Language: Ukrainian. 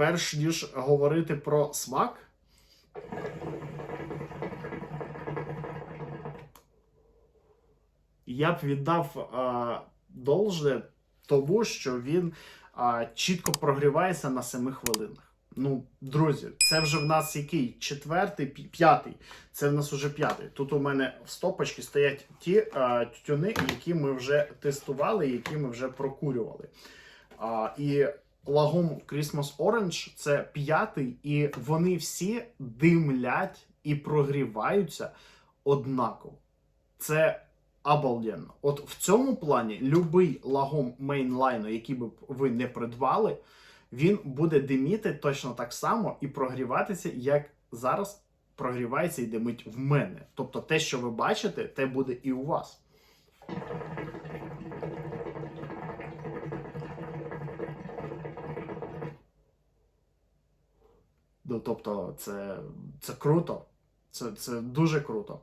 перш ніж говорити про смак. Я б віддав а, должне тому, що він а, чітко прогрівається на 7 хвилинах. Ну, друзі, це вже в нас який? Четвертий, п'ятий. Це в нас уже п'ятий. Тут у мене в стопочці стоять ті а, тютюни, які ми вже тестували, які ми вже прокурювали. А, і лагом Christmas Orange це п'ятий, і вони всі димлять і прогріваються однаково. Це обалденно. От в цьому плані любий лагом мейнлайну, який би ви не придбали, він буде диміти точно так само і прогріватися, як зараз прогрівається і димить в мене. Тобто те, що ви бачите, те буде і у вас. Ну, тобто, це, це круто. Це, це дуже круто.